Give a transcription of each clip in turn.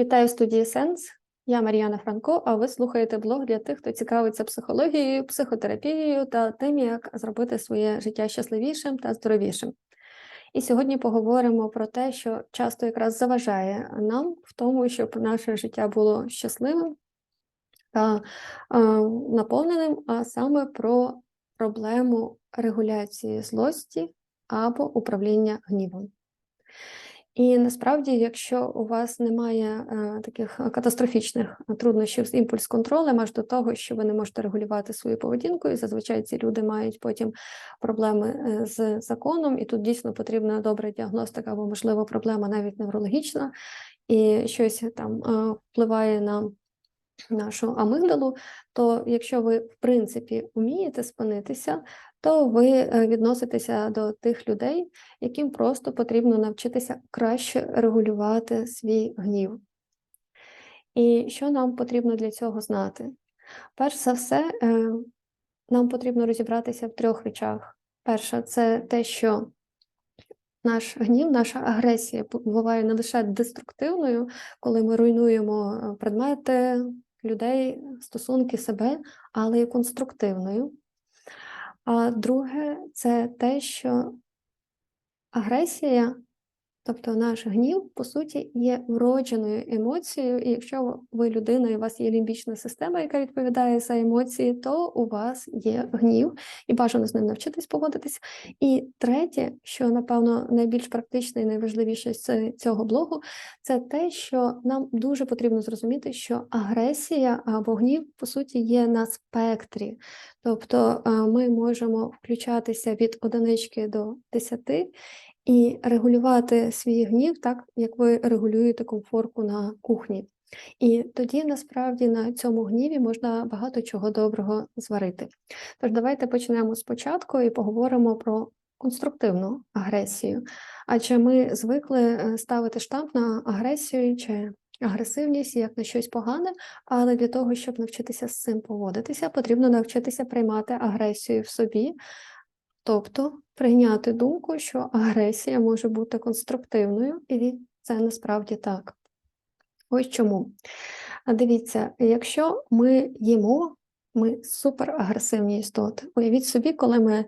Вітаю студії Сенс. Я Мар'яна Франко, а ви слухаєте блог для тих, хто цікавиться психологією, психотерапією та тим, як зробити своє життя щасливішим та здоровішим. І сьогодні поговоримо про те, що часто якраз заважає нам в тому, щоб наше життя було щасливим та е, наповненим, а саме про проблему регуляції злості або управління гнівом. І насправді, якщо у вас немає е, таких катастрофічних труднощів з імпульс контролем, аж до того, що ви не можете регулювати свою поведінку, і зазвичай ці люди мають потім проблеми е, з законом, і тут дійсно потрібна добра діагностика, або, можливо, проблема навіть неврологічна, і щось там е, впливає на нашу амигдалу, то якщо ви, в принципі, вмієте спинитися, то ви е, відноситеся до тих людей, яким просто потрібно навчитися краще регулювати свій гнів. І що нам потрібно для цього знати? Перш за все, е, нам потрібно розібратися в трьох речах. Перше, це те, що наш гнів, наша агресія буває не лише деструктивною, коли ми руйнуємо е, предмети, людей, стосунки себе, але й конструктивною. А друге, це те, що агресія, тобто наш гнів, по суті, є вродженою емоцією, і якщо ви людина, і у вас є лімбічна система, яка відповідає за емоції, то у вас є гнів, і бажано з ним навчитись поводитись. І третє, що, напевно, найбільш практичне і найважливіше з цього блогу, це те, що нам дуже потрібно зрозуміти, що агресія або гнів, по суті, є на спектрі. Тобто ми можемо включатися від одинички до десяти і регулювати свій гнів так, як ви регулюєте комфорку на кухні. І тоді насправді на цьому гніві можна багато чого доброго зварити. Тож давайте почнемо спочатку і поговоримо про конструктивну агресію. Адже ми звикли е, ставити штамп на агресію чи агресивність як на щось погане, але для того, щоб навчитися з цим поводитися, потрібно навчитися приймати агресію в собі, тобто прийняти думку, що агресія може бути конструктивною, і це насправді так. Ось чому. Дивіться, якщо ми їмо ми суперагресивні істоти. Уявіть собі, коли ми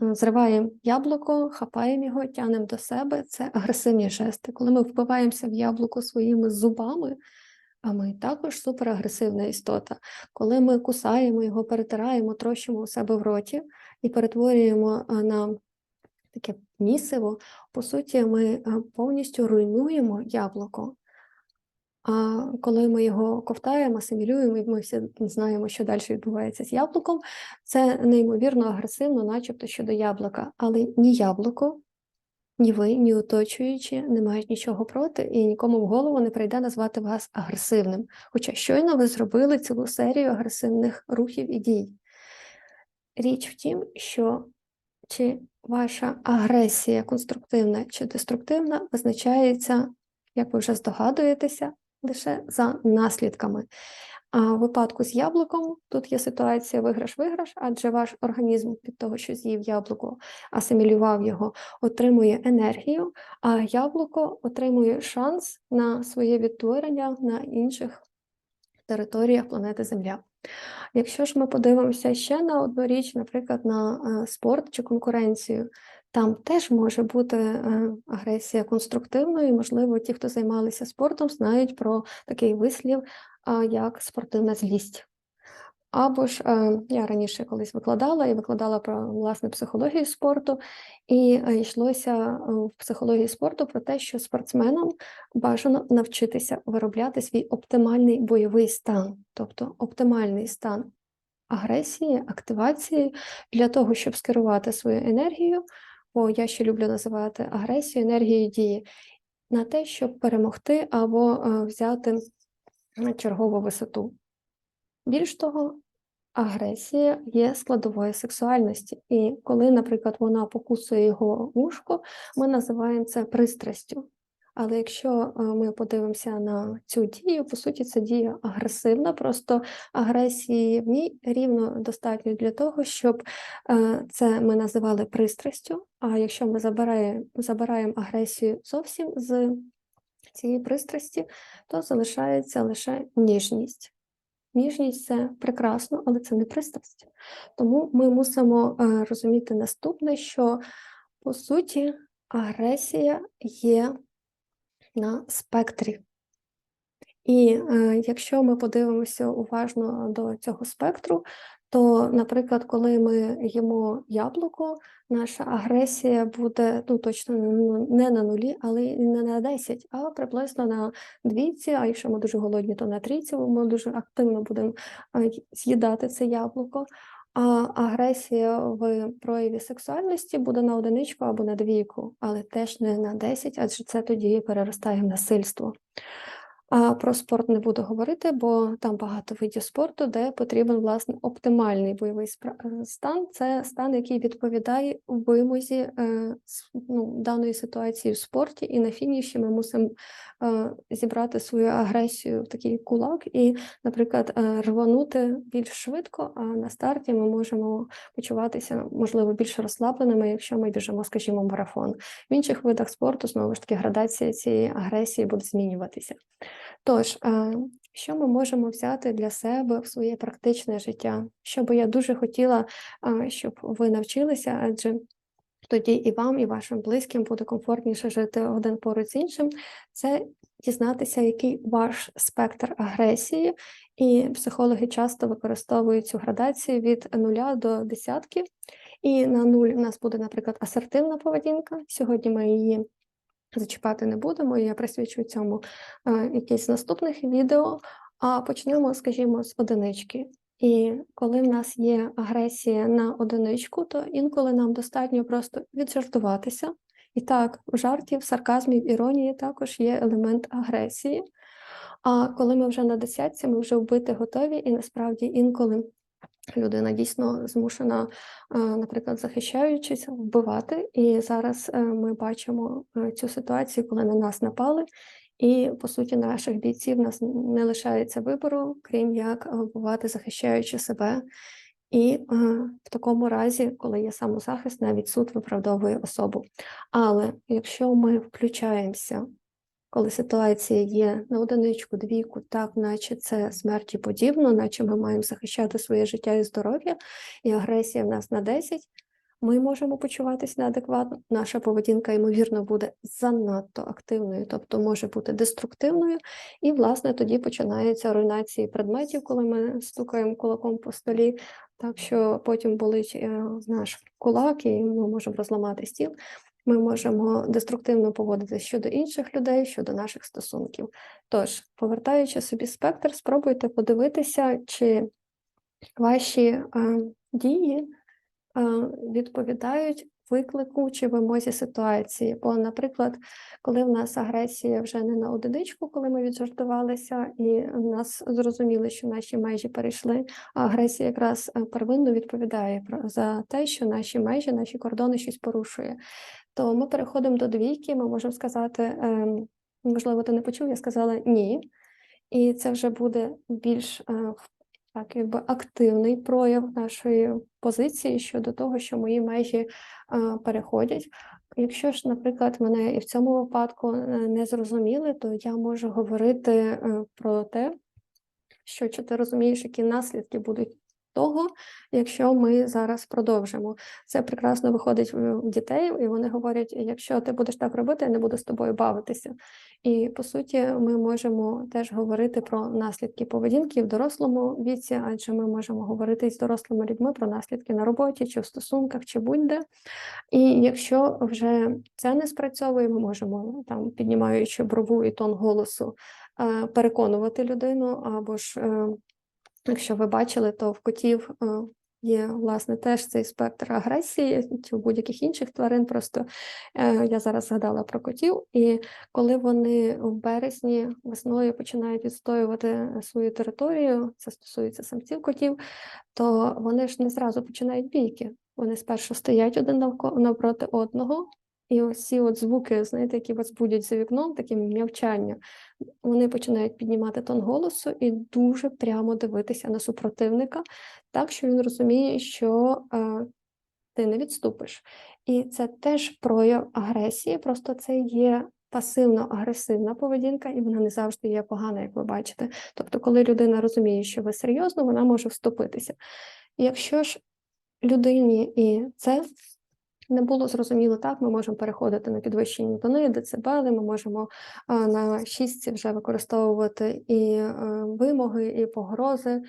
зриваємо яблуко, хапаємо його, тянемо до себе, це агресивні жести. Коли ми впиваємося в яблуко своїми зубами, а ми також суперагресивна істота. Коли ми кусаємо його, перетираємо, трощимо у себе в роті і перетворюємо на таке місиво, по суті, ми повністю руйнуємо яблуко. А коли ми його ковтаємо, асимілюємо, і ми всі знаємо, що далі відбувається з яблуком, це неймовірно агресивно, начебто щодо яблука. Але ні яблуко, ні ви, ні оточуючі не мають нічого проти, і нікому в голову не прийде назвати вас агресивним. Хоча щойно ви зробили цілу серію агресивних рухів і дій. Річ в тім, що чи ваша агресія конструктивна чи деструктивна визначається, як ви вже здогадуєтеся, лише за наслідками. А в випадку з яблуком тут є ситуація виграш-виграш, адже ваш організм від того, що з'їв яблуко, асимілював його, отримує енергію, а яблуко отримує шанс на своє відтворення на інших територіях планети Земля. Якщо ж ми подивимося ще на одну річ, наприклад, на е, спорт чи конкуренцію, там теж може бути е, агресія конструктивною, і, можливо, ті, хто займалися спортом, знають про такий вислів, як спортивна злість. Або ж е, я раніше колись викладала і викладала про власне психологію спорту, і е, йшлося в психології спорту про те, що спортсменам бажано навчитися виробляти свій оптимальний бойовий стан, тобто оптимальний стан агресії, активації для того, щоб скерувати свою енергію бо я ще люблю називати агресію енергією дії, на те, щоб перемогти або е, взяти чергову висоту. Більш того, агресія є складовою сексуальності, і коли, наприклад, вона покусує його вушко, ми називаємо це пристрастю. Але якщо е, ми подивимося на цю дію, по суті, це дія агресивна, просто агресії в ній рівно достатньо для того, щоб е, це ми називали пристрастю. А якщо ми забираємо, забираємо агресію зовсім з цієї пристрасті, то залишається лише ніжність. Ніжність це прекрасно, але це не пристрасть. Тому ми мусимо е, розуміти наступне, що по суті агресія є на спектрі. І е, якщо ми подивимося уважно до цього спектру, то, наприклад, коли ми їмо яблуко, наша агресія буде ну, точно не на- нулі, але не на 10, а приблизно на двійці. А якщо ми дуже голодні, то на трійці, ми дуже активно будемо з'їдати це яблуко. А агресія в прояві сексуальності буде на одиничку або на двійку, але теж не на 10, адже це тоді переростає в насильство. А про спорт не буду говорити, бо там багато видів спорту, де потрібен власне оптимальний бойовий е, стан. Це стан, який відповідає вимозі е, ну, даної ситуації в спорті, і на фініші ми мусимо е, зібрати свою агресію в такий кулак і, наприклад, рванути більш швидко. А на старті ми можемо почуватися можливо більш розслабленими, якщо ми біжимо, скажімо, марафон. В інших видах спорту знову ж таки градація цієї агресії буде змінюватися. Тож, що ми можемо взяти для себе в своє практичне життя? Що би я дуже хотіла, щоб ви навчилися, адже тоді і вам, і вашим близьким буде комфортніше жити один поруч з іншим, це дізнатися, який ваш спектр агресії, і психологи часто використовують цю градацію від нуля до десятки. І на нуль у нас буде, наприклад, асертивна поведінка. Сьогодні ми її зачіпати не будемо, і я присвячу цьому е, якісь наступних відео. А почнемо, скажімо, з одинички. І коли в нас є агресія на одиничку, то інколи нам достатньо просто віджартуватися. І так, в жарті, в сарказмі, в іронії також є елемент агресії. А коли ми вже на десятці, ми вже вбити готові, і насправді інколи людина дійсно змушена, е, наприклад, захищаючись, вбивати. І зараз е, ми бачимо е, цю ситуацію, коли на нас напали. І по суті, наших бійців нас не лишається вибору, крім як вбивати, захищаючи себе. І в такому разі, коли є самозахист, навіть суд виправдовує особу. Але якщо ми включаємося, коли ситуація є на одиничку, двійку, так, наче це смерті подібно, наче ми маємо захищати своє життя і здоров'я, і агресія в нас на 10, ми можемо почуватися неадекватно. Наша поведінка, ймовірно, буде занадто активною, тобто може бути деструктивною. І, власне, тоді починаються руйнації предметів, коли ми стукаємо кулаком по столі, так що потім болить е, наш кулак, і ми можемо розламати стіл. Ми можемо деструктивно поводитися щодо інших людей, щодо наших стосунків. Тож, повертаючи собі спектр, спробуйте подивитися, чи ваші е, дії е, відповідають виклику чи вимозі ситуації. Бо, наприклад, коли в нас агресія вже не на одиничку, коли ми віджартувалися, і в нас зрозуміли, що наші межі перейшли, а агресія якраз е, первинно відповідає за те, що наші межі, наші кордони щось порушує. То ми переходимо до двійки, ми можемо сказати, ем, можливо, ти не почув, я сказала ні. І це вже буде більш е, так, якби активний прояв нашої позиції щодо того, що мої межі переходять. Якщо ж, наприклад, мене і в цьому випадку е, не зрозуміли, то я можу говорити е, про те, що чи ти розумієш, які наслідки будуть того, якщо ми зараз продовжимо. Це прекрасно виходить в дітей, і вони говорять: якщо ти будеш так робити, я не буду з тобою бавитися. І по суті, ми можемо теж говорити про наслідки поведінки в дорослому віці, адже ми можемо говорити з дорослими людьми про наслідки на роботі, чи в стосунках, чи будь-де. І якщо вже це не спрацьовує, ми можемо там, піднімаючи брову і тон голосу, е, переконувати людину, або ж е, Якщо ви бачили, то в котів е, є власне теж цей спектр агресії, чи будь-яких інших тварин. Просто е, я зараз згадала про котів, і коли вони в березні весною починають відстоювати свою територію, це стосується самців котів, то вони ж не зразу починають бійки. Вони спершу стоять один навпроти одного. І ось ці от звуки, знаєте, які вас будять за вікном, таке м'явчання, вони починають піднімати тон голосу і дуже прямо дивитися на супротивника, так що він розуміє, що е, ти не відступиш. І це теж прояв агресії, просто це є пасивно-агресивна поведінка, і вона не завжди є погана, як ви бачите. Тобто, коли людина розуміє, що ви серйозно, вона може вступитися. Якщо ж людині і це не було зрозуміло так, ми можемо переходити на підвищені тони, децибели, ми можемо на шістці вже використовувати і е, вимоги, і погрози,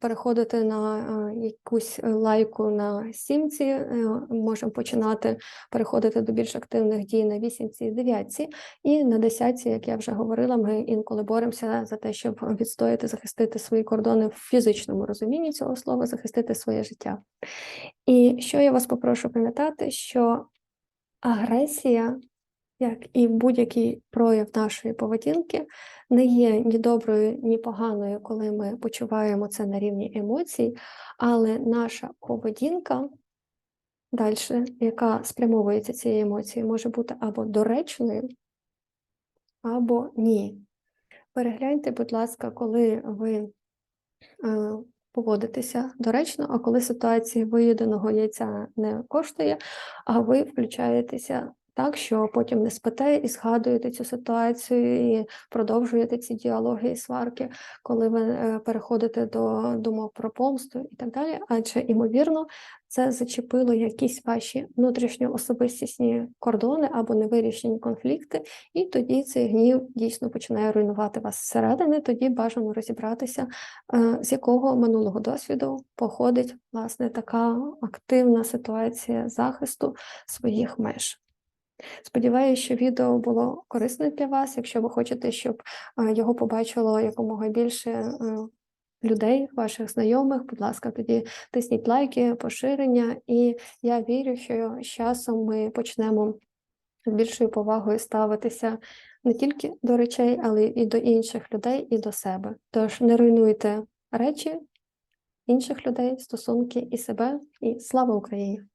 переходити на якусь лайку на сімці, е, можемо починати переходити до більш активних дій на вісімці і дев'ятці. І на десятці, як я вже говорила, ми інколи боремося за те, щоб відстояти, захистити свої кордони в фізичному розумінні цього слова, захистити своє життя. І що я вас попрошу пам'ятати, що агресія, як і будь-який прояв нашої поведінки, не є ні доброю, ні поганою, коли ми почуваємо це на рівні емоцій, але наша поведінка далі, яка спрямовується цією емоцією, може бути або доречною, або ні. Перегляньте, будь ласка, коли ви поводитеся доречно, а коли ситуація виїденого яйця не коштує, а ви включаєтеся так, що потім не спите і згадуєте цю ситуацію, і продовжуєте ці діалоги і сварки, коли ви е, переходите до думок про помсту і так далі. Адже, ймовірно, це зачепило якісь ваші внутрішньоособистісні кордони або невирішені конфлікти, і тоді цей гнів дійсно починає руйнувати вас зсередини. Тоді бажано розібратися, е, з якого минулого досвіду походить власне така активна ситуація захисту своїх меж. Сподіваюся, що відео було корисне для вас. Якщо ви хочете, щоб е, його побачило якомога більше е, людей, ваших знайомих, будь ласка, тоді тисніть лайки, поширення, і я вірю, що з часом ми почнемо з більшою повагою ставитися не тільки до речей, але і до інших людей, і до себе. Тож не руйнуйте речі інших людей, стосунки і себе, і слава Україні!